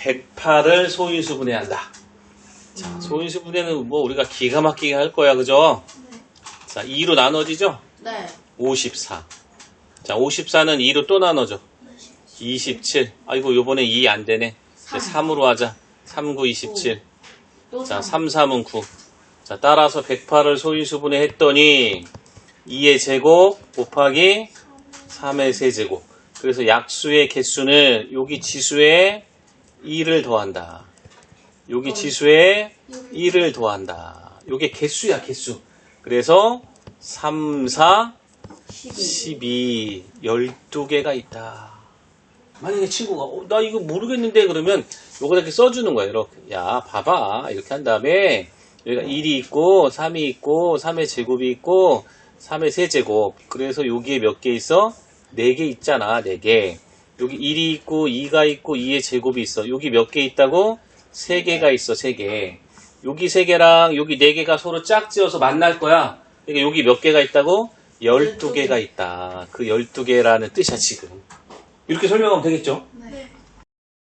108을 소인수 분해 한다. 자, 소인수 분해는 뭐 우리가 기가 막히게 할 거야, 그죠? 자, 2로 나눠지죠? 네. 54. 자, 54는 2로 또 나눠져. 27. 아이고, 요번에 2 안 되네. 이제 3으로 하자. 3, 9, 27. 또 자, 3. 3, 3은 9. 자, 따라서 108을 소인수 분해 했더니 2의 제곱 곱하기 3의 세제곱. 그래서 약수의 개수는 여기 지수에 2를 더한다. 여기 지수에 1을 더한다. 요게 개수야, 개수. 그래서 3, 4, 12, 12개가 있다. 만약에 친구가, 어, 나 이거 모르겠는데, 그러면 요거 이렇게 써주는 거야, 이렇게. 야, 봐봐. 이렇게 한 다음에, 여기가 1이 있고, 3이 있고, 3의 제곱이 있고, 3의 세제곱. 그래서 여기에 몇 개 있어? 4개 있잖아, 4개. 여기 1이 있고, 2가 있고, 2의 제곱이 있어. 여기 몇 개 있다고? 3개가 있어, 3개. 여기 3개랑 여기 4개가 서로 짝지어서 만날 거야. 그러니까 여기 몇 개가 있다고? 12개가 있다. 그 12개라는 뜻이야, 지금. 이렇게 설명하면 되겠죠?